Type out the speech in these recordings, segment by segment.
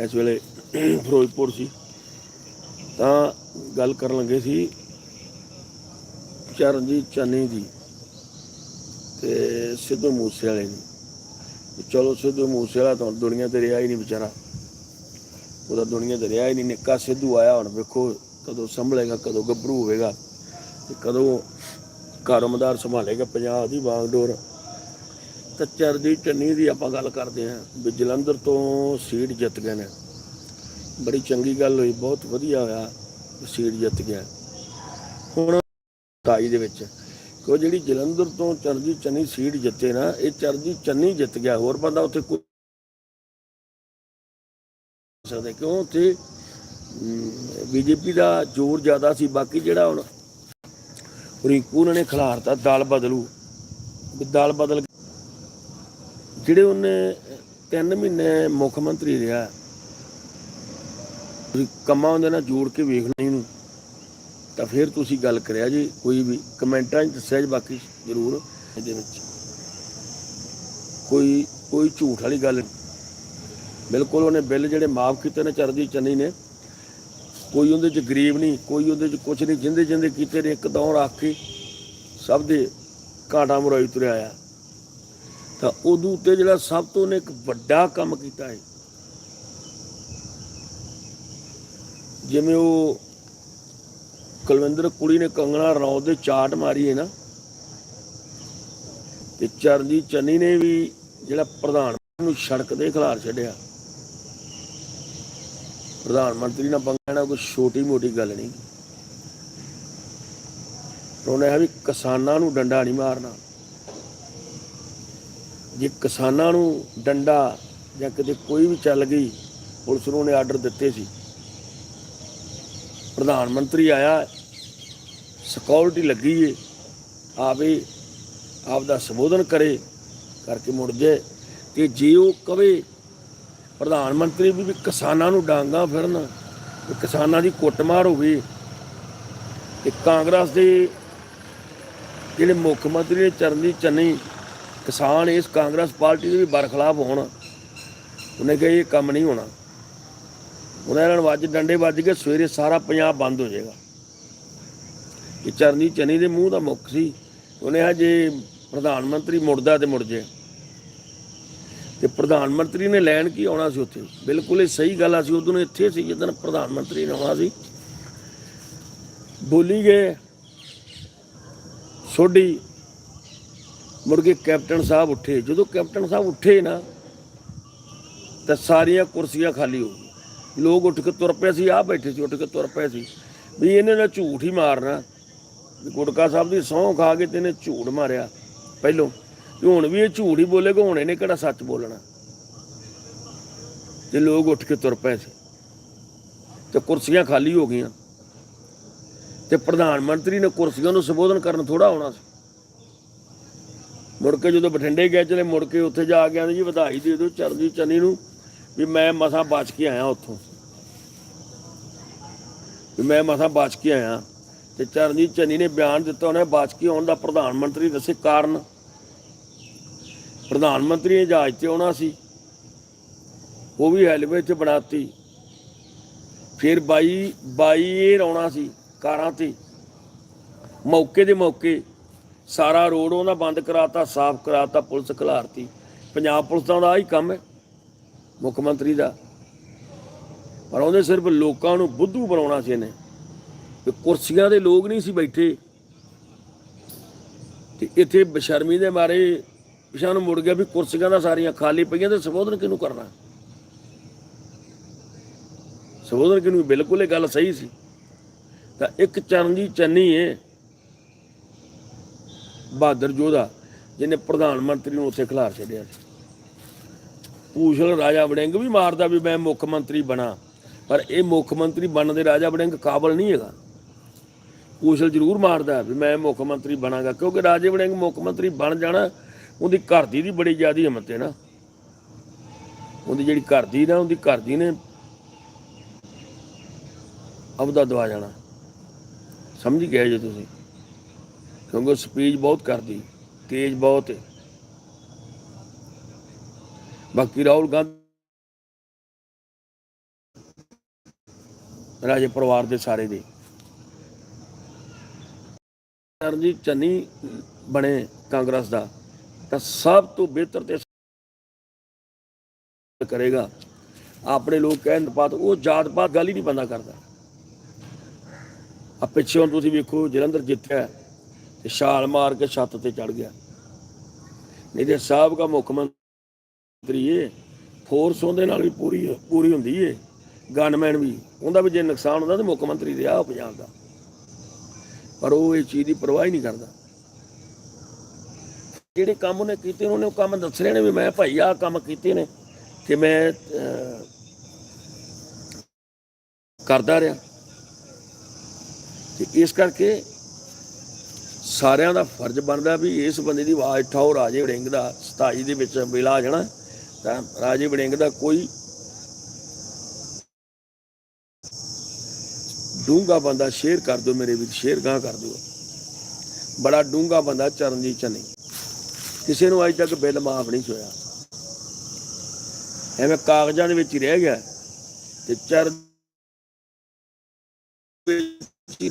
ਇਸ ਵੇਲੇ ਫਿਰੋਜ਼ਪੁਰ ਸੀ। ਤਾਂ ਗੱਲ ਕਰਨ ਲੱਗੇ ਸੀ ਚਰਨਜੀਤ ਚੰਨੀ ਦੀ ਤੇ ਸਿੱਧੂ ਮੂਸੇ ਵਾਲੇ ਦੀ ਚਲੋ ਸਿੱਧੂ ਮੂਸੇ ਵਾਲਾ ਤਾਂ ਦੁਨੀਆ ਤੇ ਰਿਹਾ ਹੀ ਨਹੀਂ ਵਿਚਾਰਾ। ਉਹਦਾ ਦੁਨੀਆ ਤੇ ਰਿਹਾ ਹੀ ਨਹੀਂ। ਨਿੱਕਾ ਸਿੱਧੂ ਆਇਆ ਹੁਣ ਵੇਖੋ ਕਦੋਂ ਸੰਭਲੇਗਾ, ਕਦੋਂ ਗੱਭਰੂ ਹੋਵੇਗਾ ਤੇ ਕਦੋਂ ਕਾਰੋਮਦਾਰ ਸੰਭਾਲੇਗਾ ਪੰਜਾਬ ਦੀ ਬਾਗਡੋਰ। ਤਾਂ ਚਰਨਜੀਤ ਚੰਨੀ ਦੀ ਆਪਾਂ ਗੱਲ ਕਰਦੇ ਹਾਂ ਵੀ ਜਲੰਧਰ ਤੋਂ ਸੀਟ ਜਿੱਤ ਗਏ ਨੇ। ਬੜੀ ਚੰਗੀ ਗੱਲ ਹੋਈ, ਬਹੁਤ ਵਧੀਆ ਹੋਇਆ ਸੀਟ ਜਿੱਤ ਗਿਆ। ਹੁਣ 27 ਦੇ ਵਿੱਚ ਕਿ ਜਿਹੜੀ ਜਲੰਧਰ ਤੋਂ ਚਰਨਜੀਤ ਚੰਨੀ ਸੀਟ ਜਿੱਤੇ ਨਾ, ਇਹ ਚਰਨਜੀਤ ਚੰਨੀ ਜਿੱਤ ਗਿਆ, ਹੋਰ ਬੰਦਾ ਉੱਥੇ ਕੋਈ ਨਹੀਂ ਸਕਦੇ, ਕਿਉਂ ਉੱਥੇ ਬੀਜੇਪੀ ਦਾ ਜ਼ੋਰ ਜ਼ਿਆਦਾ ਸੀ, ਬਾਕੀ ਜਿਹੜਾ ਹੁਣ ਰਿੰਕੂ ਨੇ ਖਿਲਾਰਤਾ, ਦਲ ਬਦਲੂ, ਵੀ ਦਲ ਬਦਲ ਜਿਹੜੇ ਉਹਨੇ 3 ਮਹੀਨੇ ਮੁੱਖ ਮੰਤਰੀ ਰਿਹਾ, ਤੁਸੀਂ ਕੰਮਾਂ ਉਹਦੇ ਨਾਲ ਜੋੜ ਕੇ ਵੇਖਣਾ ਨੂੰ ਤਾਂ ਫਿਰ ਤੁਸੀਂ ਗੱਲ ਕਰਿਆ ਜੀ, ਕੋਈ ਵੀ ਕਮੈਂਟਾਂ 'ਚ ਦੱਸਿਆ ਜੀ ਬਾਕੀ ਜ਼ਰੂਰ ਇਹਦੇ ਵਿੱਚ। ਕੋਈ ਕੋਈ ਝੂਠ ਵਾਲੀ ਗੱਲ ਨਹੀਂ। ਬਿਲਕੁਲ ਉਹਨੇ ਬਿੱਲ ਜਿਹੜੇ ਮਾਫ ਕੀਤੇ ਨੇ ਚਰਦੀ ਚੰਨੀ ਨੇ, ਕੋਈ ਉਹਦੇ 'ਚ ਗਰੀਬ ਨਹੀਂ, ਕੋਈ ਉਹਦੇ 'ਚ ਕੁਝ ਨਹੀਂ, ਜਿੰਦੇ ਜਿੰਦੇ ਕੀਤੇ ਨੇ ਇੱਕ ਦੌਰ ਰੱਖ ਕੇ ਸਭ ਦੇ ਘਾਟਾ ਮੁਰਾਈ ਤੁਰਿਆ ਆ ਤਾਂ ਉਦੋਂ ਉੱਤੇ ਜਿਹੜਾ ਸਭ ਤੋਂ ਉਹਨੇ ਇੱਕ ਵੱਡਾ ਕੰਮ ਕੀਤਾ ਹੈ। ਜਿਵੇਂ ਉਹ ਕੁਲਵਿੰਦਰ ਕੁੜੀ ਨੇ ਕੰਗਣਾ ਰਣੌਤ ਦੇ ਚਾਟ ਮਾਰੀ ਹੈ ਨਾ, ਤੇ ਚਰਨਜੀਤ ਚੰਨੀ ਨੇ ਵੀ ਜਿਹੜਾ ਪ੍ਰਧਾਨ ਮੰਤਰੀ ਨੂੰ ਸੜਕ ਦੇ ਖਿਲਾਰ ਛੱਡਿਆ। ਪ੍ਰਧਾਨ ਮੰਤਰੀ ਨਾਲ ਪੰਗਾ ਲੈਣਾ ਕੋਈ ਛੋਟੀ ਮੋਟੀ ਗੱਲ ਨਹੀਂ। ਉਹਨੇ ਹੈ ਵੀ ਕਿਸਾਨਾਂ ਨੂੰ ਡੰਡਾ ਨਹੀਂ ਮਾਰਨਾ। ਜੇ ਕਿਸਾਨਾਂ ਨੂੰ ਡੰਡਾ ਜਾਂ ਕਿਤੇ ਕੋਈ ਵੀ ਚੱਲ ਗਈ, ਪੁਲਿਸ ਨੂੰ ਉਹਨੇ ਆਰਡਰ ਦਿੱਤੇ ਸੀ। ਪ੍ਰਧਾਨ ਮੰਤਰੀ ਆਇਆ ਸਿਕਿਉਰਿਟੀ ਲੱਗੀ ਏ, ਆਵੇ ਆਪ ਦਾ ਸੰਬੋਧਨ ਕਰੇ, ਕਰਕੇ ਮੁੜ ਜਾਏ ਤੇ ਜੇ ਉਹ ਕਵੇ, ਪ੍ਰਧਾਨ ਮੰਤਰੀ ਵੀ ਕਿਸਾਨਾਂ ਨੂੰ ਡਾਂਗਾ ਫਿਰਨ ਕਿਸਾਨਾਂ ਦੀ ਕੁੱਟਮਾਰ ਹੋਵੇ, ਤੇ ਕਾਂਗਰਸ ਦੇ ਜਿਹੜੇ ਮੁੱਖ ਮੰਤਰੀ ਨੇ ਚਰਨਜੀਤ ਚੰਨੀ ਕਿਸਾਨ ਇਸ ਕਾਂਗਰਸ ਪਾਰਟੀ ਦੇ ਵੀ ਬਰਖਲਾਫ ਹੋਣ। ਉਹਨੇ ਕਿਹਾ ਇਹ ਕੰਮ ਨਹੀਂ ਹੋਣਾ। ਉਹਨਾਂ ਨਾਲ ਵੱਜ, ਡੰਡੇ ਵੱਜ ਕੇ ਸਵੇਰੇ ਸਾਰਾ ਪੰਜਾਬ ਬੰਦ ਹੋ ਜਾਏਗਾ। ਇਹ ਚਰਨਜੀਤ ਚਨੀ ਦੇ ਮੂੰਹ ਦਾ ਮੁੱਖ ਸੀ। ਉਹਨੇ ਆ ਜੇ ਪ੍ਰਧਾਨ ਮੰਤਰੀ ਮੁੜਦਾ ਤੇ ਮੁੜ ਜੇ। ਤੇ ਪ੍ਰਧਾਨ ਮੰਤਰੀ ਨੇ ਲੈਣ ਕੀ ਆਉਣਾ ਸੀ ਉੱਥੇ? ਬਿਲਕੁਲ ਇਹ ਸਹੀ ਗੱਲ ਆ ਸੀ ਉਦੋਂ ਇੱਥੇ ਸੀ ਜਦੋਂ ਪ੍ਰਧਾਨ ਮੰਤਰੀ ਨੇ ਆਉਣਾ ਸੀ। ਬੋਲੀ ਗਏ। ਸੋਢੀ ਮੁੜ ਕੇ ਕੈਪਟਨ ਸਾਹਿਬ ਉੱਠੇ। ਜਦੋਂ ਕੈਪਟਨ ਸਾਹਿਬ ਉੱਠੇ ਨਾ, ਤਾਂ ਸਾਰੀਆਂ ਕੁਰਸੀਆਂ ਖਾਲੀ ਹੋ ਗਈਆਂ। ਲੋਕ ਉੱਠ ਕੇ ਤੁਰ ਪਏ ਸੀ ਆ ਬੈਠੇ ਸੀ, ਉੱਠ ਕੇ ਤੁਰ ਪਏ ਸੀ। ਵੀ ਇਹਨੇ ਨਾ ਝੂਠ ਹੀ ਮਾਰਨਾ। ਗੁਟਕਾ ਸਾਹਿਬ ਦੀ ਸਹੁੰ ਖਾ ਕੇ ਤੇ ਇਹਨੇ ਝੂਠ ਮਾਰਿਆ ਪਹਿਲੋਂ। ਤੇ ਹੁਣ ਵੀ ਇਹ ਝੂਠ ਹੀ ਬੋਲੇਗਾ, ਹੁਣ ਇਹਨੇ ਕਿਹੜਾ ਸੱਚ ਬੋਲਣਾ? ਤੇ ਲੋਕ ਉੱਠ ਕੇ ਤੁਰ ਪਏ ਸੀ। ਤੇ ਕੁਰਸੀਆਂ ਖਾਲੀ ਹੋ ਗਈਆਂ। ਤੇ ਪ੍ਰਧਾਨ ਮੰਤਰੀ ਨੇ ਕੁਰਸੀਆਂ ਨੂੰ ਸੰਬੋਧਨ ਕਰਨ ਥੋੜਾ ਆਉਣਾ ਸੀ। ਮੁੜ ਕੇ ਜਦੋਂ ਬਠਿੰਡੇ ਗਏ ਚਲੇ, ਮੁੜ ਕੇ ਉੱਥੇ ਜਾ ਕੇ ਆਂਦੇ ਜੀ ਵਧਾਈ ਦੇ ਦਿਓ ਚਰਨਜੀਤ ਚੰਨੀ ਨੂੰ ਵੀ ਮੈਂ ਮਸਾਂ ਬਚ ਕੇ ਆਇਆ ਉੱਥੋਂ। ਵੀ ਮੈਂ ਮਸਾਂ ਬਚ ਕੇ ਆਇਆ। ਤੇ ਚਰਨਜੀਤ ਚੰਨੀ ਨੇ ਬਿਆਨ ਦਿੱਤਾ, ਉਹਨੇ ਬਚ ਕੇ ਆਉਣ ਦਾ ਪ੍ਰਧਾਨ ਮੰਤਰੀ ਦੱਸੇ ਕਾਰਨ। ਪ੍ਰਧਾਨ ਮੰਤਰੀ ਨੇ ਜਹਾਜ਼ ਤੇ ਆਉਣਾ ਸੀ। ਉਹ ਵੀ ਹੈਲਵੇ 'ਚ ਬਣਾਤੀ। ਫਿਰ ਬਾਈ ਬਾਈ ਏਅਰ ਆਉਣਾ ਸੀ ਕਾਰਾਂ ਤੇ। ਮੌਕੇ ਦੇ ਮੌਕੇ ਸਾਰਾ ਰੋਡ ਉਹਨਾਂ ਬੰਦ ਕਰਾਤਾ, ਸਾਫ਼ ਕਰਾਤਾ, ਪੁਲਿਸ ਖਿਲਾਰਤੀ ਪੰਜਾਬ ਪੁਲਿਸ ਦਾ ਉਹਦਾ ਹੀ ਕੰਮ ਹੈ, ਮੁੱਖ ਮੰਤਰੀ ਦਾ। ਪਰ ਉਹਨੇ ਸਿਰਫ ਲੋਕਾਂ ਨੂੰ ਬੁੱਧੂ ਬਣਾਉਣਾ ਸੀ ਇਹਨੇ। ਤੇ ਕੁਰਸੀਆਂ ਦੇ ਲੋਕ ਨਹੀਂ ਸੀ ਬੈਠੇ। ਤੇ ਇੱਥੇ ਬਸ਼ਰਮੀ ਦੇ ਮਾਰੇ ਪਿਛਾਂ ਨੂੰ ਮੁੜ ਗਿਆ ਵੀ ਕੁਰਸੀਆਂ ਦਾ ਸਾਰੀਆਂ ਖਾਲੀ ਪਈਆਂ ਤੇ ਸੰਬੋਧਨ ਕਿਹਨੂੰ ਕਰਨਾ? ਸੰਬੋਧਨ ਕਿਹਨੂੰ? ਬਿਲਕੁਲ ਇਹ ਗੱਲ ਸਹੀ ਸੀ। ਤਾਂ ਇੱਕ ਚਰਨਜੀਤ ਚੰਨੀ ਏ ਬਹਾਦਰ ਜੋਧਾ, ਜਿਹਨੇ ਪ੍ਰਧਾਨ ਮੰਤਰੀ ਨੂੰ ਉੱਥੇ ਖਿਲਾਰ ਛੱਡਿਆ ਸੀ। ਪੂਛਲ ਰਾਜਾ ਵੜਿੰਗ ਵੀ ਮਾਰਦਾ ਵੀ ਮੈਂ ਮੁੱਖ ਮੰਤਰੀ ਬਣਾ, ਪਰ ਇਹ ਮੁੱਖ ਮੰਤਰੀ ਬਣਨ ਦੇ ਰਾਜਾ ਵੜਿੰਗ ਕਾਬਲ ਨਹੀਂ ਹੈਗਾ। ਪੂਛਲ ਜ਼ਰੂਰ ਮਾਰਦਾ ਵੀ ਮੈਂ ਮੁੱਖ ਮੰਤਰੀ ਬਣਾਂਗਾ, ਕਿਉਂਕਿ ਰਾਜੇ ਵੜਿੰਗ ਮੁੱਖ ਮੰਤਰੀ ਬਣ ਜਾਣਾ, ਉਹਦੀ ਘਰ ਦੀ ਦੀ ਬੜੀ ਜ਼ਿਆਦੀ ਹਿੰਮਤ ਹੈ ਨਾ। ਉਹਦੀ ਜਿਹੜੀ ਘਰ ਦੀ ਨਾ, ਉਹਦੀ ਘਰ ਦੀ ਨੇ ਅਬਦਾ ਦਵਾ ਜਾਣਾ। ਸਮਝ ਗਏ ਜੇ ਤੁਸੀਂ। ਕਿਉਂਕਿ ਸਪੀਚ ਬਹੁਤ ਕਰਦੀ, ਤੇਜ਼ ਬਹੁਤ। ਹੈ ਬਾਕੀ ਰਾਹੁਲ ਗਾਂਧੀ ਰਾਜੇ ਪਰਿਵਾਰ ਦੇ ਸਾਰੇ ਦੇ। ਚਰਨਜੀਤ ਚੰਨੀ ਬਣੇ ਕਾਂਗਰਸ ਦਾ, ਤਾਂ ਸਭ ਤੋਂ ਬਿਹਤਰ ਤੇ ਕਰੇਗਾ। ਆਪਣੇ ਲੋਕ ਕਹਿਣ ਪਾਤ ਉਹ ਜਾਤ ਪਾਤ ਗੱਲ ਹੀ ਨਹੀਂ ਬੰਦਾ ਕਰਦਾ। ਆ ਹੁਣ ਤੁਸੀਂ ਵੇਖੋ, ਜਲੰਧਰ ਜਿੱਤਿਆ। ਤੇ ਛਾਲ ਮਾਰ ਕੇ ਛੱਤ ਤੇ ਚੜ ਗਿਆ। ਨਹੀਂ ਤੇ ਸਾਹਿਬ ਦਾ ਮੁੱਖ ਮੰਤਰੀ ਏ। ਫੋਰਸ ਉਹਦੇ ਨਾਲ ਵੀ ਪੂਰੀ ਪੂਰੀ ਹੁੰਦੀ ਏ। ਗਨਮੈਨ ਵੀ। ਉਹਦਾ ਵੀ ਜੇ ਨੁਕਸਾਨ ਹੁੰਦਾ ਤੇ ਮੁੱਖ ਮੰਤਰੀ ਰਿਹਾ ਉਹ ਪੰਜਾਬ ਦਾ। ਪਰ ਉਹ ਇਹ ਚੀਜ਼ ਦੀ ਪਰਵਾਹ ਹੀ ਨਹੀਂ ਕਰਦਾ। ਜਿਹੜੇ ਕੰਮ ਉਹਨੇ ਕੀਤੇ ਉਹਨੇ ਉਹ ਕੰਮ ਦੱਸ ਰਹੇ ਨੇ ਵੀ ਮੈਂ ਭਾਈ ਆਹ ਕੰਮ ਕੀਤੇ ਨੇ ਕਿ ਮੈਂ ਕਰਦਾ ਰਿਹਾ। ਤੇ ਇਸ ਕਰਕੇ ਸਾਰਿਆਂ ਦਾ ਫਰਜ਼ ਬਣਦਾ ਵੀ ਇਸ ਬੰਦੇ ਦੀ ਆਵਾਜ਼ ਠਾਓ ਰਾਜੇ ਵੜਿੰਗ ਦਾ 27 ਦੇ ਵਿੱਚ ਵੇਲਾ ਆ ਜਾਣਾ, ਤਾਂ ਰਾਜੇ ਵੜਿੰਗ ਦਾ ਕੋਈ ਡੂੰਗਾ ਬੰਦਾ ਸ਼ੇਅਰ ਕਰ ਦਿਓ ਮੇਰੇ ਵਿੱਚ, ਸ਼ੇਅਰ ਗਾਂ ਕਰ ਦਿਓ। ਬੜਾ ਡੂੰਗਾ ਬੰਦਾ ਚਰਨਜੀਤ ਚੰਨੀ। ਕਿਸੇ ਨੂੰ ਅਜੇ ਤੱਕ ਬਿੱਲ ਮਾਫ ਨਹੀਂ ਹੋਇਆ। ਐਵੇਂ ਕਾਗਜ਼ਾਂ ਦੇ ਵਿੱਚ ਹੀ ਰਹਿ ਗਿਆ ਤੇ ਚਰ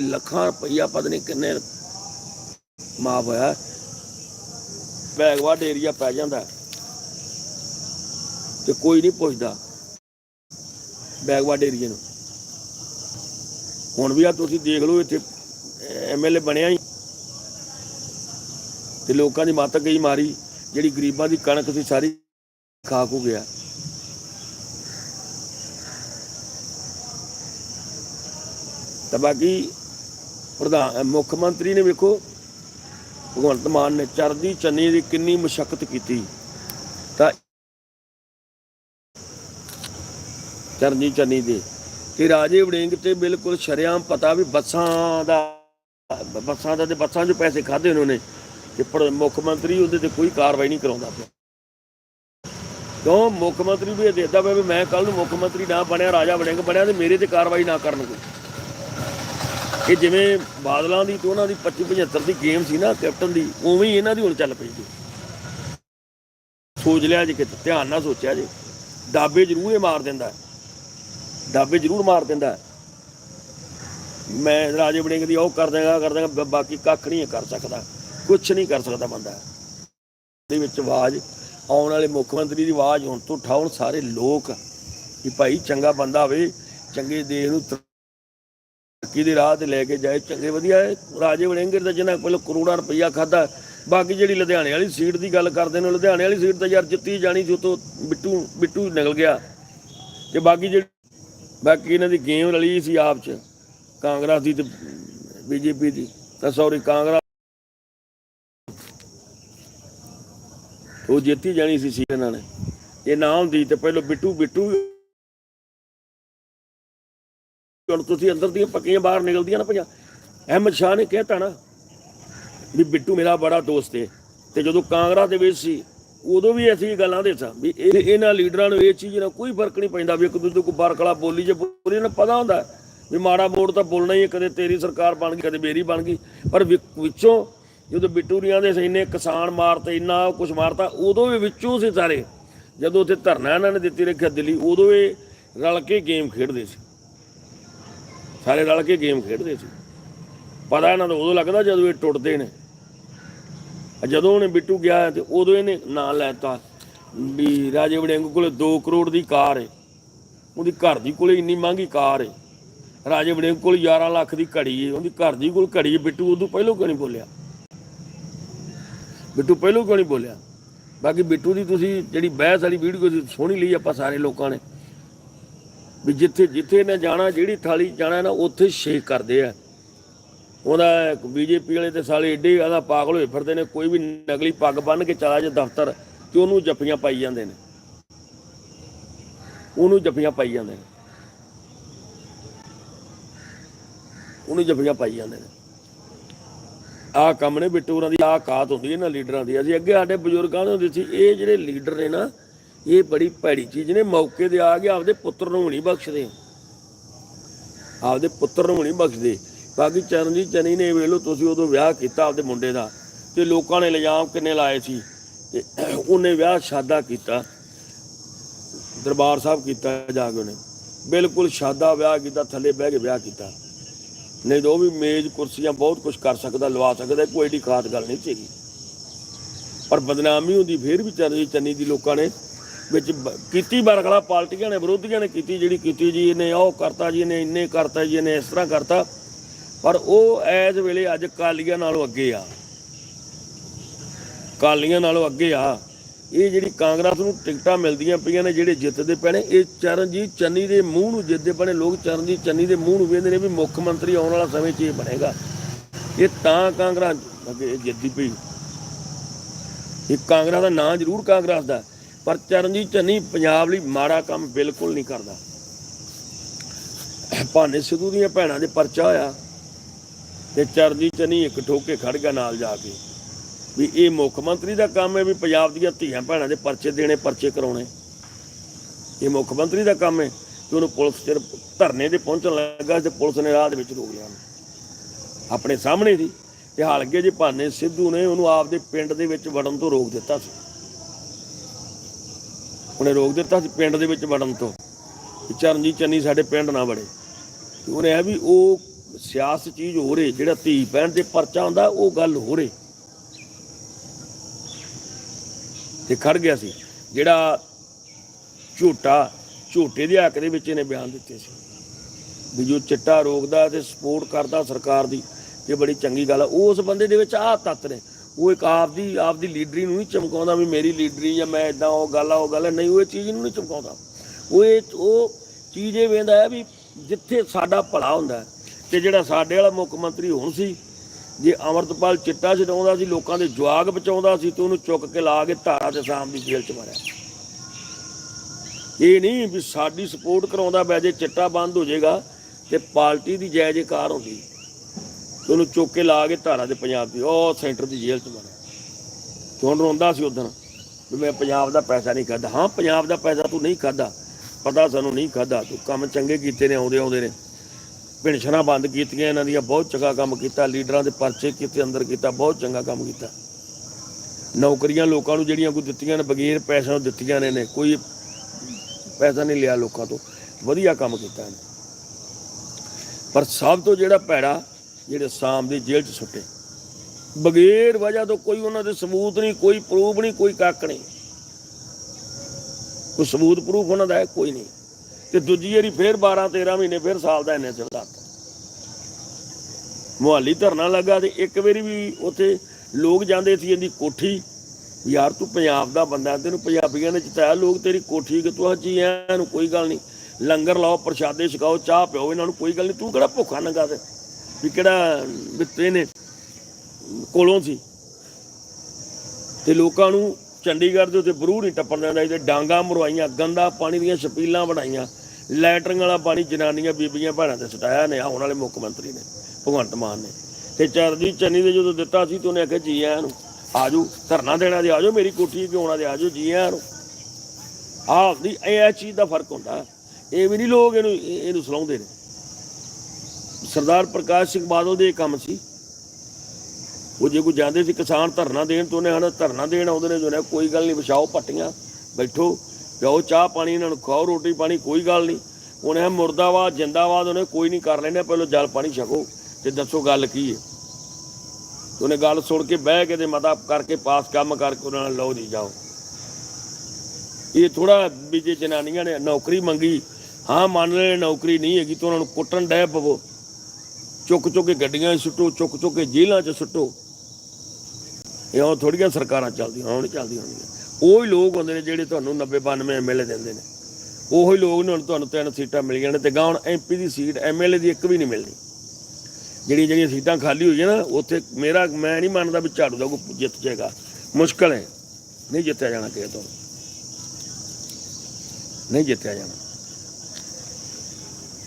ਲੱਖਾਂ ਰੁਪਈਆ ਪਤਾ ਨਹੀਂ ਕਿੰਨੇ ਮਾਫ ਹੋਇਆ। ਬੈਕਵਰਡ ਏਰੀਆ ਪੈ ਜਾਂਦਾ। ਤੇ ਕੋਈ ਨਹੀਂ ਪੁੱਛਦਾ। ਬੈਕਵਰਡ ਏਰੀਆ ਨੂੰ। ਹੁਣ ਵੀ ਆ ਤੁਸੀਂ ਦੇਖ ਲਓ, ਇੱਥੇ ਐਮਐਲਏ ਬਣਿਆ ਹੀ। ਤੇ ਲੋਕਾਂ ਦੀ ਮੱਤ ਗਈ ਮਾਰੀ, ਜਿਹੜੀ ਗਰੀਬਾਂ ਦੀ ਕਣਕ ਸੀ, ਸਾਰੀ ਖਾਕ ਹੋ ਗਿਆ। ਤਾਂ ਬਾਕੀ ਪ੍ਰਧਾਨ, ਮੁੱਖ ਮੰਤਰੀ ਨੇ ਵੇਖੋ ਭਗਵੰਤ ਮਾਨ ਨੇ ਚਰਦੀ ਚੰਨੀ ਦੀ ਕਿੰਨੀ ਮੁਸ਼ਕਲ ਕੀਤੀ। ਤਾਂ ਚਰਨੀ ਚੰਨੀ ਦੇ ਕਿ ਰਾਜੇ ਵੜਿੰਗ ਤੇ ਬਿਲਕੁਲ ਸ਼ਰਿਆਮ ਪਤਾ ਵੀ ਬੱਸਾਂ ਦਾ ਬੱਸਾਂ ਦਾ ਤੇ ਬੱਸਾਂ 'ਚ ਪੈਸੇ ਖਾਦੇ ਉਹਨਾਂ ਨੇ ਕਿ ਮੁੱਖ ਮੰਤਰੀ ਉਹਦੇ ਤੇ ਕੋਈ ਕਾਰਵਾਈ ਨਹੀਂ ਕਰਾਉਂਦਾ ਪਿਆ। ਕਿਉਂ? ਮੁੱਖ ਮੰਤਰੀ ਵੀ ਇਹ ਦੇਖਦਾ ਪਿਆ ਵੀ ਮੈਂ ਕੱਲ ਨੂੰ ਮੁੱਖ ਮੰਤਰੀ ਨਾ ਬਣਿਆ, ਰਾਜਾ ਵੜਿੰਗ ਬਣਿਆ ਤੇ ਮੇਰੇ ਤੇ ਕਾਰਵਾਈ ਨਾ ਕਰਨ ਕੋਈ। ਕਿ ਜਿਵੇਂ ਬਾਦਲਾਂ ਦੀ ਤੇ ਉਹਨਾਂ ਦੀ 25 75 ਦੀ ਗੇਮ ਸੀ ਨਾ ਕੈਪਟਨ ਦੀ, ਉਵੇਂ ਹੀ ਇਹਨਾਂ ਦੀ ਹੁਣ ਚੱਲ ਪਈ ਜੀ। ਸੋਚ ਲਿਆ ਜੀ ਕਿ ਧਿਆਨ ਨਾਲ ਸੋਚਿਆ ਜੀ। ਡਾਬੇ ਜ਼ਰੂਰ ਇਹ ਮਾਰ ਦਿੰਦਾ ਹੈ। ਡਾਬੇ ਜ਼ਰੂਰ ਮਾਰ ਦਿੰਦਾ ਮੈਂ ਰਾਜੇ ਵੜਿੰਗ ਦੀ, ਉਹ ਕਰ ਦੇਗਾ ਕਰ ਦੇਗਾ ਬਾਕੀ ਕੱਖ ਨਹੀਂ ਕਰ ਸਕਦਾ। ਕੁਝ ਨਹੀਂ ਕਰ ਸਕਦਾ ਬੰਦਾ। ਦੇ ਵਿੱਚ ਆਵਾਜ਼, ਆਉਣ ਵਾਲੇ ਮੁੱਖ ਮੰਤਰੀ ਦੀ ਆਵਾਜ਼ ਹੁਣ ਤੋਂ ਉਠਾਉਣ ਸਾਰੇ ਲੋਕ ਕਿ ਭਾਈ ਚੰਗਾ ਬੰਦਾ ਹੋਵੇ, ਚੰਗੇ ਦੇਸ਼ ਨੂੰ ਤਰੱਕੀ ਰਾਹ ਤੇ ਲੈ ਕੇ ਜਾਏ, ਚੰਗੇ ਵਧੀਆ ਰਾਜੇ ਵੜਿੰਗਰ ਦਾ ਜਿਹਨਾਂ ਕੋਲ ਕਰੋੜਾਂ ਰੁਪਈਆ ਖਾਦਾ ਬਾਕੀ ਜਿਹੜੀ ਲੁਧਿਆਣੇ ਵਾਲੀ ਸੀਟ ਦੀ ਗੱਲ ਕਰਦੇ ਨੇ, ਲੁਧਿਆਣੇ ਵਾਲੀ ਸੀਟ ਤਾਂ ਯਾਰ ਜਿੱਤੀ ਜਾਣੀ ਸੀ, ਉਤੋਂ ਬਿੱਟੂ ਬਿੱਟੂ ਨਿਕਲ ਗਿਆ। ਤੇ ਬਾਕੀ ਜਿਹੜੀ, ਬਾਕੀ ਇਹਨਾਂ ਦੀ ਗੇਮ ਰਲੀ ਸੀ ਆਪ ਚ, ਕਾਂਗਰਸ ਦੀ ਤੇ ਬੀਜੇਪੀ ਦੀ। ਤਾਂ ਸੌਰੀ ਕਾਂਗਰਸ ਉਹ ਜਿੱਤੀ ਜਾਣੀ ਸੀ ਸੀਟ ਇਹਨਾਂ ਨੇ। ਇਹ ਨਾ ਹੁੰਦੀ ਤੇ ਪਹਿਲਾਂ ਬਿੱਟੂ ਬਿੱਟੂ ਹੁਣ ਤੁਸੀਂ ਅੰਦਰ ਦੀਆਂ ਪੱਕੀਆਂ ਬਾਹਰ ਨਿਕਲਦੀਆਂ ਨਾ ਪੰਜਾ ਅਹਿਮਦ ਸ਼ਾਹ ਨੇ ਕਹਿਤਾ ਨਾ ਵੀ ਬਿੱਟੂ ਮੇਰਾ ਬੜਾ ਦੋਸਤ ਹੈ ਤੇ ਜਦੋਂ ਕਾਂਗਰਸ ਦੇ ਵਿੱਚ ਸੀ, ਉਦੋਂ ਵੀ ਅਸੀਂ ਗੱਲਾਂ ਦੇ ਸਾਂ ਵੀ ਇਹ- ਇਹਨਾਂ ਲੀਡਰਾਂ ਨੂੰ ਇਹ ਚੀਜ਼ ਨਾਲ ਕੋਈ ਫ਼ਰਕ ਨਹੀਂ ਪੈਂਦਾ ਵੀ ਇੱਕ ਦੂਜੇ ਕੋ ਬਰਕਲਾ ਬੋਲੀ ਜੇ ਬੋਲੀ ਨਾ ਪਤਾ ਹੁੰਦਾ ਵੀ ਮਾੜਾ ਮੋੜ ਤਾਂ ਬੋਲਣਾ ਹੀ ਹੈ, ਕਦੇ ਤੇਰੀ ਸਰਕਾਰ ਬਣ ਗਈ, ਕਦੇ ਮੇਰੀ ਬਣ ਗਈ। ਪਰ ਵਿ- ਵਿੱਚੋਂ ਜਦੋਂ ਬਿੱਟੂ ਰੀਆਂ ਦੇ ਸੀ, ਇੰਨੇ ਕਿਸਾਨ ਮਾਰਤੇ, ਇੰਨਾ ਕੁਝ ਮਾਰਤਾ, ਉਦੋਂ ਵੀ ਵਿੱਚੋਂ ਸੀ ਸਾਰੇ। ਜਦੋਂ ਉੱਥੇ ਧਰਨਾ ਇਹਨਾਂ ਨੇ ਦਿੱਤੀ ਰੱਖਿਆ ਦਿੱਲੀ, ਉਦੋਂ ਇਹ ਰਲ ਕੇ ਗੇਮ ਖੇਡਦੇ ਸੀ। ਸਾਰੇ ਰਲ ਕੇ ਗੇਮ ਖੇਡਦੇ ਸੀ। ਪਤਾ ਇਹਨਾਂ ਨੂੰ ਉਦੋਂ ਲੱਗਦਾ ਜਦੋਂ ਇਹ ਟੁੱਟਦੇ ਨੇ। ਜਦੋਂ ਉਹਨੇ ਬਿੱਟੂ ਗਿਆ ਤੇ ਉਦੋਂ ਇਹਨੇ ਨਾਂ ਲੈਤਾ ਵੀ ਰਾਜੇ ਵੜਿੰਗ ਕੋਲੇ 2 ਕਰੋੜ ਦੀ ਕਾਰ ਹੈ ਉਹਦੀ ਘਰ ਦੀ ਕੋਲੇ ਇੰਨੀ ਮਹਿੰਗੀ ਕਾਰ ਹੈ ਰਾਜੇ ਵੜਿੰਗ ਕੋਲ 11 ਲੱਖ ਦੀ ਘੜੀ ਹੈ ਉਹਦੀ ਘਰ ਦੀ ਕੋਲ ਘੜੀ ਹੈ ਬਿੱਟੂ ਉਦੋਂ ਪਹਿਲਾਂ ਕਿਉਂ ਨਹੀਂ ਬੋਲਿਆ? ਬਿੱਟੂ ਪਹਿਲਾਂ ਕਿਉਂ ਨਹੀਂ ਬੋਲਿਆ? ਬਾਕੀ ਬਿੱਟੂ ਦੀ ਤੁਸੀਂ ਜਿਹੜੀ ਬਹਿਸ ਵਾਲੀ ਵੀਡੀਓ ਸੋਹਣੀ ਲਈ ਆਪਾਂ ਸਾਰੇ ਲੋਕਾਂ ਨੇ। ਵੀ ਜਿੱਥੇ ਜਿੱਥੇ ਇਹਨੇ ਜਾਣਾ, ਜਿਹੜੀ ਥਾਲੀ ਜਾਣਾ ਨਾ, ਉੱਥੇ ਸ਼ੇਕ ਕਰਦੇ ਆ। ਉਹਦਾ ਬੀਜੇਪੀ ਵਾਲੇ ਤੇ ਸਾਲੇ ਏਡੇ ਆਦਾ ਪਾਗਲ ਹੋਏ ਫਿਰਦੇ ਨੇ, ਕੋਈ ਵੀ ਨਕਲੀ ਪੱਗ ਬੰਨ ਕੇ ਚਲਾ ਜਾ ਦਫ਼ਤਰ, ਤੇ ਉਹਨੂੰ ਜੱਫੀਆਂ ਪਾਈ ਜਾਂਦੇ ਨੇ। ਉਹਨੂੰ ਜੱਫੀਆਂ ਪਾਈ ਜਾਂਦੇ ਨੇ। ਉਹਨੂੰ ਜੱਫੀਆਂ ਪਾਈ ਜਾਂਦੇ ਨੇ। ਆਹ ਕੰਮ ਨੇ ਬਿੱਟੂਰਾਂ ਦੀ, ਆਹ ਕਾਤ ਹੁੰਦੀ ਇਹਨਾਂ ਲੀਡਰਾਂ ਦੀ। ਅਸੀਂ ਅੱਗੇ ਸਾਡੇ ਬਜ਼ੁਰਗਾਂ ਨੂੰ ਹੁੰਦੀ ਸੀ ਇਹ ਜਿਹੜੇ ਲੀਡਰ ਨੇ ਨਾ ਇਹ ਬੜੀ ਭੈੜੀ ਚੀਜ਼ ਨੇ, ਮੌਕੇ ਤੇ ਆ ਕੇ ਆਪਦੇ ਪੁੱਤਰ ਨੂੰ ਨਹੀਂ ਬਖਸ਼ਦੇ। ਆਪਦੇ ਪੁੱਤਰ ਨੂੰ ਨਹੀਂ ਬਖਸ਼ਦੇ। ਬਾਕੀ ਚਰਨਜੀਤ ਚੰਨੀ ਨੇ ਵੇਖ ਲਓ, ਤੁਸੀਂ ਉਦੋਂ ਵਿਆਹ ਕੀਤਾ ਆਪਦੇ ਮੁੰਡੇ ਦਾ ਤੇ ਲੋਕਾਂ ਨੇ ਇਲਜ਼ਾਮ ਕਿੰਨੇ ਲਾਏ ਸੀ ਤੇ ਉਹਨੇ ਵਿਆਹ ਸ਼ਾਦਾ ਕੀਤਾ, ਦਰਬਾਰ ਸਾਹਿਬ ਕੀਤਾ ਜਾ ਕੇ ਉਹਨੇ। ਬਿਲਕੁਲ ਸਾਦਾ ਵਿਆਹ ਕੀਤਾ, ਥੱਲੇ ਬਹਿ ਕੇ ਵਿਆਹ ਕੀਤਾ। ਨਹੀਂ ਤਾਂ ਉਹ ਵੀ ਮੇਜ਼, ਕੁਰਸੀਆਂ ਬਹੁਤ ਕੁਝ ਕਰ ਸਕਦਾ, ਲਵਾ ਸਕਦਾ, ਕੋਈ ਏਡੀ ਖਾਸ ਗੱਲ ਨਹੀਂ ਸੀਗੀ। ਪਰ ਬਦਨਾਮੀ ਹੁੰਦੀ, ਫੇਰ ਵੀ ਚਰਨਜੀਤ ਚੰਨੀ ਦੀ ਲੋਕਾਂ ਨੇ ਵਿੱਚ ਬ- ਕੀਤੀ ਬਰਗਲਾ, ਪਾਰਟੀਆਂ ਨੇ, ਵਿਰੋਧੀਆਂ ਨੇ ਕੀਤੀ, ਜਿਹੜੀ ਕੀਤੀ ਜੀ, ਇਹਨੇ ਉਹ ਕਰਤਾ ਜੀ, ਇਹਨੇ ਇੰਨੇ ਕਰਤਾ ਜੀ, ਇਹਨੇ ਇਸ ਤਰ੍ਹਾਂ ਕਰਤਾ। ਪਰ ਉਹ ਐਸ ਵੇਲੇ ਅੱਜ ਕਾਲੀਆਂ ਨਾਲੋਂ ਅੱਗੇ ਆ। ਕਾਲੀਆਂ ਨਾਲੋਂ ਅੱਗੇ ਆ। ਇਹ ਜਿਹੜੀ ਕਾਂਗਰਸ ਨੂੰ ਟਿਕਟਾਂ ਮਿਲਦੀਆਂ ਪਈਆਂ ਨੇ, ਜਿਹੜੇ ਜਿੱਤਦੇ ਪੈਣੇ ਇਹ ਚਰਨਜੀਤ ਚੰਨੀ ਦੇ ਮੂੰਹ ਨੂੰ ਜਿੱਤਦੇ ਪੈਣੇ ਲੋਕ ਚਰਨਜੀਤ ਚੰਨੀ ਦੇ ਮੂੰਹ ਨੂੰ ਵੇਖਦੇ ਨੇ ਵੀ ਮੁੱਖ ਮੰਤਰੀ ਆਉਣ ਵਾਲਾ ਸਮੇਂ 'ਚ ਇਹ ਬਣੇਗਾ। ਇਹ ਤਾਂ ਕਾਂਗਰਸ ਅੱਗੇ ਜਿੱਤਦੀ ਪਈ। ਇਹ ਕਾਂਗਰਸ ਦਾ ਨਾਂ ਜ਼ਰੂਰ ਕਾਂਗਰਸ ਦਾ। ਪਰ ਚਰਨਜੀਤ ਚੰਨੀ ਪੰਜਾਬ ਲਈ ਮਾੜਾ ਕੰਮ ਬਿਲਕੁਲ ਨਹੀਂ ਕਰਦਾ। ਭਾਨੇ ਸਿੱਧੂ ਦੀਆਂ ਭੈਣਾਂ ਦੇ ਪਰਚਾ ਹੋਇਆ ਤੇ ਚਰਨਜੀਤ ਚੰਨੀ ਇੱਕ ਠੋਕੇ ਖੜ ਗਿਆ ਨਾਲ ਜਾ ਕੇ ਵੀ ਇਹ ਮੁੱਖ ਮੰਤਰੀ ਦਾ ਕੰਮ ਹੈ ਵੀ ਪੰਜਾਬ ਦੀਆਂ ਧੀਆਂ ਭੈਣਾਂ ਦੇ ਪਰਚੇ ਦੇਣੇ, ਪਰਚੇ ਕਰਾਉਣੇ। ਇਹ ਮੁੱਖ ਮੰਤਰੀ ਦਾ ਕੰਮ ਹੈ ਕਿ ਉਹਨੂੰ ਪੁਲਿਸ ਚਿਰ ਧਰਨੇ ਦੇ ਪਹੁੰਚਣ ਲੱਗਾ ਤੇ ਪੁਲਿਸ ਨੇ ਰਾਹ ਦੇ ਵਿੱਚ ਰੋਕ ਲਿਆ। ਆਪਣੇ ਸਾਹਮਣੇ ਸੀ ਤੇ ਹਾਲ ਕੇ ਜੇ ਭਾਨੇ ਸਿੱਧੂ ਨੇ ਉਹਨੂੰ ਆਪਦੇ ਪਿੰਡ ਦੇ ਵਿੱਚ ਵੜਨ ਤੋਂ ਰੋਕ ਦਿੱਤਾ ਸੀ। ਉਹਨੇ ਰੋਕ ਦਿੱਤਾ ਸੀ ਪਿੰਡ ਦੇ ਵਿੱਚ ਵੜਨ ਤੋਂ ਚਰਨਜੀਤ ਚੰਨੀ ਸਾਡੇ ਪਿੰਡ ਨਾ ਵੜੇ। ਤੇ ਉਹਨੇ ਇਹ ਵੀ ਉਹ ਸਿਆਸਤ ਚੀਜ਼ ਹੋ ਰਹੀ, ਜਿਹੜਾ ਧੀ ਭੈਣ ਤੇ ਪਰਚਾ ਹੁੰਦਾ ਉਹ ਗੱਲ ਹੋ ਰਹੀ। ਤੇ ਖੜ ਗਿਆ ਸੀ। ਜਿਹੜਾ ਝੂਟਾ ਝੂਟੇ ਦੇ ਹੱਕ ਦੇ ਵਿੱਚ ਇਹਨੇ ਬਿਆਨ ਦਿੱਤੇ ਸੀ। ਵੀ ਜੋ ਚਿੱਟਾ ਰੋਕਦਾ ਤੇ ਸਪੋਰਟ ਕਰਦਾ ਸਰਕਾਰ ਦੀ, ਇਹ ਬੜੀ ਚੰਗੀ ਗੱਲ ਆ। ਉਸ ਬੰਦੇ ਦੇ ਵਿੱਚ ਆਹ ਤੱਤ ਨੇ। ਉਹ ਇੱਕ ਆਪਦੀ ਆਪਦੀ ਲੀਡਰੀ ਨੂੰ ਨਹੀਂ ਚਮਕਾਉਂਦਾ ਵੀ ਮੇਰੀ ਲੀਡਰੀ ਜਾਂ ਮੈਂ ਇਦਾਂ ਉਹ ਗੱਲ ਆ, ਉਹ ਗੱਲ ਨਹੀਂ, ਉਹ ਇਹ ਚੀਜ਼ ਨੂੰ ਨਹੀਂ ਚਮਕਾਉਂਦਾ। ਉਹ ਇਹ, ਉਹ ਚੀਜ਼ ਇਹ ਵੇਂਦਾ ਹੈ ਵੀ ਜਿੱਥੇ ਸਾਡਾ ਭਲਾ ਹੁੰਦਾ ਹੈ ਤੇ ਜਿਹੜਾ ਸਾਡੇ ਵਾਲਾ ਮੁੱਖ ਮੰਤਰੀ ਹੁਣ ਸੀ, ਜੇ ਅਮਰਤਪਾਲ ਚਿੱਟਾ ਛਡਾਉਂਦਾ ਸੀ, ਲੋਕਾਂ ਦੇ ਜਵਾਗ ਬਚਾਉਂਦਾ ਸੀ ਤੇ ਉਹਨੂੰ ਚੁੱਕ ਕੇ ਲਾ ਕੇ ਧਾਰਾ ਤੇ ਸ਼ਾਮ ਦੀ ਜੇਲ੍ਹ ਚ ਮਾਰਿਆ। ਇਹ ਨਹੀਂ ਵੀ ਸਾਡੀ ਸਪੋਰਟ ਕਰਾਉਂਦਾ ਬੈ ਚਿੱਟਾ ਬੰਦ ਹੋ ਜਾਏਗਾ ਤੇ ਪਾਰਟੀ ਦੀ ਜੈ ਜੈਕਾਰ ਹੁੰਦੀ ਤੇ ਉਹਨੂੰ ਚੁੱਕ ਕੇ ਲਾ ਕੇ ਧਾਰਾ ਦੇ ਪੰਜਾਬ ਦੀ, ਉਹ ਸੈਂਟਰ ਦੀ ਜੇਲ੍ਹ ਚ ਮਾਰਿਆ। ਤੇ ਹੁਣ ਰੋਂਦਾ ਸੀ ਉਦੋਂ ਵੀ ਮੈਂ ਪੰਜਾਬ ਦਾ ਪੈਸਾ ਨਹੀਂ ਖਾਦਾ ਹਾਂ, ਪੰਜਾਬ ਦਾ ਪੈਸਾ ਤੂੰ ਨਹੀਂ ਖਾਦਾ ਪਤਾ ਸਾਨੂੰ ਨਹੀਂ ਖਾਦਾ ਤੂੰ ਕੰਮ ਚੰਗੇ ਕੀਤੇ ਨੇ, ਆਉਂਦੇ ਆਉਂਦੇ ਨੇ। ਪੈਨਸ਼ਨਾਂ ਬੰਦ ਕੀਤੀਆਂ ਇਹਨਾਂ ਦੀਆਂ, ਬਹੁਤ ਚੰਗਾ ਕੰਮ ਕੀਤਾ। ਲੀਡਰਾਂ ਦੇ ਪਰਚੇ ਕੀਤੇ, ਅੰਦਰ ਕੀਤਾ, ਬਹੁਤ ਚੰਗਾ ਕੰਮ ਕੀਤਾ। ਨੌਕਰੀਆਂ ਲੋਕਾਂ ਨੂੰ ਜਿਹੜੀਆਂ ਕੋਈ ਦਿੱਤੀਆਂ ਨੇ, ਬਗੈਰ ਪੈਸਿਆਂ ਤੋਂ ਦਿੱਤੀਆਂ ਨੇ ਨੇ ਕੋਈ ਪੈਸਾ ਨਹੀਂ ਲਿਆ ਲੋਕਾਂ ਤੋਂ। ਵਧੀਆ ਕੰਮ ਕੀਤਾ ਇਹਨੇ। ਪਰ ਸਭ ਤੋਂ ਜਿਹੜਾ ਭੈੜਾ ਜਿਹੜੇ ਸਾਮ ਦੀ ਜੇਲ੍ਹ 'ਚ ਸੁੱਟੇ। ਬਗੈਰ ਵਜ੍ਹਾ ਤੋਂ ਕੋਈ ਉਹਨਾਂ ਦੇ ਸਬੂਤ ਨਹੀਂ, ਕੋਈ ਪ੍ਰੂਫ ਨਹੀਂ, ਕੋਈ ਕੱਕ ਨਹੀਂ। ਕੋਈ ਸਬੂਤ ਪ੍ਰੂਫ ਉਹਨਾਂ ਦਾ ਹੈ, ਕੋਈ ਨਹੀਂ। ਤੇ ਦੂਜੀ ਵਾਰੀ ਫੇਰ 12 13 ਮਹੀਨੇ, ਫੇਰ ਸਾਲ ਦਾ ਇਹਨੇ ਵਧਾਤਾ ਮੁਹਾਲੀ ਧਰਨਾ ਲੱਗਾ ਤੇ ਇੱਕ ਵਾਰੀ ਵੀ ਉੱਥੇ ਲੋਕ ਜਾਂਦੇ ਸੀ ਇਹਦੀ ਕੋਠੀ ਯਾਰ ਤੂੰ ਪੰਜਾਬ ਦਾ ਬੰਦਾ ਤੈਨੂੰ ਪੰਜਾਬੀਆਂ ਨੇ ਚਿਤਾਇਆ ਲੋਕ ਤੇਰੀ ਕੋਠੀ ਕਿ ਤੂੰ ਹੱਜੀ ਐ ਨੂੰ ਕੋਈ ਗੱਲ ਨਹੀਂ। ਲੰਗਰ ਲਾਓ, ਪ੍ਰਸ਼ਾਦੇ ਛਕਾਓ, ਚਾਹ ਪਿਓ ਇਹਨਾਂ ਨੂੰ ਕੋਈ ਗੱਲ ਨਹੀਂ, ਤੂੰ ਕਿਹੜਾ ਭੁੱਖਾ ਨੰਗਾ ਤੇ? ਵੀ ਕਿਹੜਾ ਬਿੱਤੇ ਨੇ ਕੋਲੋਂ ਸੀ। ਤੇ ਲੋਕਾਂ ਨੂੰ ਚੰਡੀਗੜ੍ਹ ਦੇ ਉੱਤੇ ਬਰੂ ਨਹੀਂ ਟੱਪਣ ਦਿੰਦਾ ਇਹਦੇ ਡਾਂਗਾ ਮਰਵਾਈਆਂ, ਗੰਦਾ ਪਾਣੀ ਦੀਆਂ ਛਪੀਲਾਂ ਬਣਾਈਆਂ, ਲੈਟਰਿੰਗ ਵਾਲਾ ਪਾਣੀ ਜਨਾਨੀਆਂ, ਬੀਬੀਆਂ, ਭੈਣਾਂ ਤੇ ਸਟਾਇਆ ਨੇ, ਆਉਣ ਵਾਲੇ ਮੁੱਖ ਮੰਤਰੀ ਨੇ, ਭਗਵੰਤ ਮਾਨ ਨੇ। ਤੇ ਚਰਨਜੀਤ ਚੰਨੀ ਦੇ ਜਦੋਂ ਦਿੱਤਾ ਸੀ ਤੇ ਉਹਨੇ ਆਖਿਆ, ਜੀ ਆਇਆਂ ਨੂੰ, ਆਜੋ, ਧਰਨਾ ਦੇਣਾ ਦੇ ਆਜੋ, ਮੇਰੀ ਕੋਠੀ ਕਿਉਂ ਆਉਣਾ ਦੇ ਆਜੋ, ਜੀ ਆਇਆਂ ਨੂੰ। ਆਹ ਦੀ ਇਹ ਇਹ ਚੀਜ਼ ਦਾ ਫ਼ਰਕ ਹੁੰਦਾ। ਇਹ ਵੀ ਨਹੀਂ ਲੋਕ ਇਹਨੂੰ ਇਹਨੂੰ ਸਲਾਉਂਦੇ ਨੇ। ਸਰਦਾਰ ਪ੍ਰਕਾਸ਼ ਸਿੰਘ ਬਾਦਲ ਦੇ ਕੰਮ ਸੀ। ਉਹ ਜੇ ਕੋਈ ਜਾਂਦੇ ਸੀ ਕਿਸਾਨ ਧਰਨਾ ਦੇਣ ਤੋਂ ਉਹਨੇ ਹਨਾ ਧਰਨਾ ਦੇਣ ਆਉਂਦੇ ਨੇ ਜੋ ਕੋਈ ਗੱਲ ਨਹੀਂ, ਵਿਛਾਓ ਪੱਟੀਆਂ, ਬੈਠੋ, ਜਾਓ ਚਾਹ ਪਾਣੀ ਇਹਨਾਂ ਨੂੰ ਖਾਓ ਰੋਟੀ ਪਾਣੀ, ਕੋਈ ਗੱਲ ਨਹੀਂ। ਉਹਨੇ ਕਿਹਾ ਮੁਰਦਾਬਾਦ, ਜਿੰਦਾਬਾਦ, ਉਹਨੇ ਕੋਈ ਨਹੀਂ ਕਰ ਲੈਣੇ ਪਹਿਲਾਂ ਜਲ ਪਾਣੀ ਛਕੋ ਤੇ ਦੱਸੋ ਗੱਲ ਕੀ ਹੈ। ਉਹਨੇ ਗੱਲ ਸੁਣ ਕੇ ਬਹਿ ਕੇ ਤੇ ਮਤਾ ਕਰਕੇ ਪਾਸ ਕੰਮ ਕਰਕੇ ਉਹਨਾਂ ਨਾਲ ਲਓ ਜੀ, ਜਾਓ। ਇਹ ਥੋੜਾ ਵੀ ਜੇ ਜਨਾਨੀਆਂ ਨੇ ਨੌਕਰੀ ਮੰਗੀ, ਹਾਂ ਮੰਨ ਲੈ ਨੌਕਰੀ ਨਹੀਂ ਹੈਗੀ ਤਾਂ ਉਹਨਾਂ ਨੂੰ ਕੁੱਟਣ ਡੈ ਪਵੋ। ਚੁੱਕ ਚੁੱਕ ਕੇ ਗੱਡੀਆਂ 'ਚ ਸੁੱਟੋ, ਚੁੱਕ ਚੁੱਕ ਕੇ ਜੇਲ੍ਹਾਂ 'ਚ ਸੁੱਟੋ। ਇਹ ਉਹ ਥੋੜੀਆਂ ਸਰਕਾਰਾਂ ਚੱਲਦੀਆਂ, ਹੁਣ ਨਹੀਂ ਚੱਲਦੀਆਂ ਹੁੰਦੀਆਂ ਉਹ ਹੀ ਲੋਕ ਹੁੰਦੇ ਨੇ ਜਿਹੜੇ ਤੁਹਾਨੂੰ 90 92 ਐਮਐਲਏ ਦਿੰਦੇ ਨੇ। ਉਹੀ ਲੋਕ ਨੇ, ਹੁਣ ਤੁਹਾਨੂੰ ਤਿੰਨ ਸੀਟਾਂ ਮਿਲੀਆਂ ਨੇ ਤੇ ਗਾਂ ਹੁਣ ਐਮਪੀ ਦੀ ਸੀਟ ਐਮਐਲਏ ਦੀ ਇੱਕ ਵੀ ਨਹੀਂ ਮਿਲਣੀ। ਜਿਹੜੀਆਂ ਜਿਹੜੀਆਂ ਸੀਟਾਂ ਖਾਲੀ ਹੋਈਆਂ ਨਾ, ਉੱਥੇ ਮੇਰਾ, ਮੈਂ ਨਹੀਂ ਮੰਨਦਾ ਵੀ ਝਾੜੂ ਦਾ ਕੋਈ ਜਿੱਤ ਜਾਏਗਾ। ਮੁਸ਼ਕਲ ਹੈ। ਨਹੀਂ ਜਿੱਤਿਆ ਜਾਣਾ ਕਿਸੇ ਤੋਂ। ਨਹੀਂ ਜਿੱਤਿਆ ਜਾਣਾ।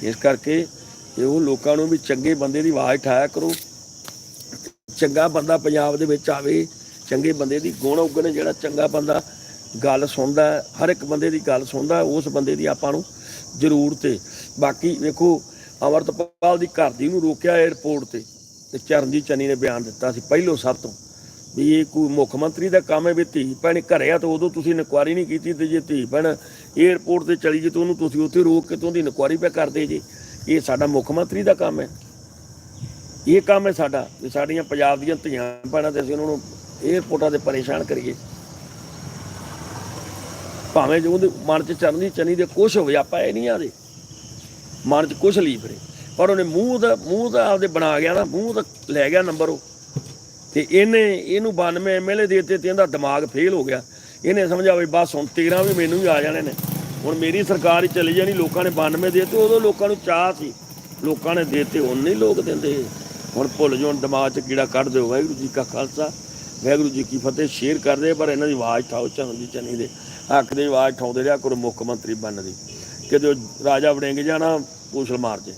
ਇਸ ਕਰਕੇ ਇਹ ਉਹ ਲੋਕਾਂ ਨੂੰ ਵੀ ਚੰਗੇ ਬੰਦੇ ਦੀ ਆਵਾਜ਼ ਠਾਇਆ ਕਰੋ। ਚੰਗਾ ਬੰਦਾ ਪੰਜਾਬ ਦੇ ਵਿੱਚ ਆਵੇ, ਚੰਗੇ ਬੰਦੇ ਦੀ ਗੁਣ ਉਗਣ ਜਿਹੜਾ ਚੰਗਾ ਬੰਦਾ ਗੱਲ ਸੁਣਦਾ, ਹਰ ਇੱਕ ਬੰਦੇ ਦੀ ਗੱਲ ਸੁਣਦਾ, ਉਸ ਬੰਦੇ ਦੀ ਆਪਾਂ ਨੂੰ ਜ਼ਰੂਰਤ ਹੈ ਬਾਕੀ ਵੇਖੋ, ਅਮਰਤਪਾਲ ਦੀ ਘਰ ਦੀ ਨੂੰ ਰੋਕਿਆ 에ਅਰਪੋਰਟ ਤੇ ਤੇ ਚਰਨਜੀਤ ਚੰਨੀ ਨੇ ਬਿਆਨ ਦਿੱਤਾ ਸੀ ਪਹਿਲੋਂ ਸਭ ਤੋਂ ਵੀ ਇਹ ਕੋਈ ਮੁੱਖ ਮੰਤਰੀ ਦਾ ਕੰਮ ਹੈ ਵੀ ਧੀ ਭੈਣ ਘਰੇ ਆ ਤਾਂ ਉਦੋਂ ਤੁਸੀਂ ਇਨਕੁਆਰੀ ਨਹੀਂ ਕੀਤੀ ਤੇ ਜੇ ਧੀ ਭੈਣ ਏਅਰਪੋਰਟ ਤੇ ਚਲੀ ਜੇ ਤਾਂ ਉਹਨੂੰ ਤੁਸੀਂ ਉੱਥੇ ਰੋਕ ਕੇ ਤੇ ਉਹਦੀ ਇਨਕੁਆਰੀ ਪੈ ਕਰਦੇ ਜੇ। ਇਹ ਸਾਡਾ ਮੁੱਖ ਮੰਤਰੀ ਦਾ ਕੰਮ ਹੈ। ਇਹ ਕੰਮ ਹੈ ਸਾਡਾ ਵੀ ਸਾਡੀਆਂ ਪੰਜਾਬ ਦੀਆਂ ਧੀਆਂ ਭੈਣਾਂ ਤੇ ਅਸੀਂ ਉਹਨਾਂ ਨੂੰ ਏਅਰਪੋਰਟਾਂ ਤੇ ਪਰੇਸ਼ਾਨ ਕਰੀਏ। ਭਾਵੇਂ ਜੋ ਉਹਦੇ ਮਨ 'ਚ ਚਰਨੀ ਚਨੀ ਦੇ ਕੁਛ ਹੋਵੇ, ਆਪਾਂ ਇਹ ਨਹੀਂ ਆਦੇ। ਮਨ 'ਚ ਕੁਛ ਲਈ ਫਿਰੇ ਪਰ ਉਹਨੇ ਮੂੰਹ ਦਾ ਮੂੰਹ ਦਾ ਆਪਦੇ ਬਣਾ ਗਿਆ ਨਾ, ਮੂੰਹ ਦਾ ਲੈ ਗਿਆ ਨੰਬਰ ਉਹ। ਤੇ ਇਹਨੇ, ਇਹਨੂੰ 92 ਐਮਐਲਏ ਦੇ ਦਿੱਤੇ ਤੇ ਇਹਦਾ ਦਿਮਾਗ ਫੇਲ ਹੋ ਗਿਆ। ਇਹਨੇ ਸਮਝਿਆ ਵੀ ਬਸ ਹੁਣ 13 ਵੀ ਮੈਨੂੰ ਵੀ ਆ ਜਾਣੇ ਨੇ। ਹੁਣ ਮੇਰੀ ਸਰਕਾਰ ਹੀ ਚਲੀ ਜਾਣੀ, ਲੋਕਾਂ ਨੇ 92 ਦੇ ਦਿੱਤੇ, ਉਦੋਂ ਲੋਕਾਂ ਨੂੰ ਚਾਹ ਸੀ। ਲੋਕਾਂ ਨੇ ਦੇ ਦਿੱਤੇ, ਹੁਣ ਨਹੀਂ ਲੋਕ ਦਿੰਦੇ। ਹੁਣ ਭੁੱਲ ਜਾਣ ਦਿਮਾਗ 'ਚ ਕੀੜਾ ਕੱਢ ਦਿਓ। ਵਾਹਿਗੁਰੂ ਜੀ ਕਾ ਖਾਲਸਾ, ਵਾਹਿਗੁਰੂ ਜੀ ਕੀ ਫਤਿਹ। ਸ਼ੇਅਰ ਕਰਦੇ ਪਰ ਇਹਨਾਂ ਦੀ ਆਵਾਜ਼ ਠਾਓ ਚੰਦੀ ਚਨੀ ਦੇ ਹੱਕ ਦੀ ਆਵਾਜ਼ ਠਾਉਂਦੇ ਰਿਹਾ ਕਰੋ ਮੁੱਖ ਮੰਤਰੀ ਬਣਨ ਦੀ। ਕਿਤੇ ਉਹ ਰਾਜਾ ਵੜਿੰਗ ਜਾਣਾ, ਪੂਛਲ ਮਾਰ ਜੇ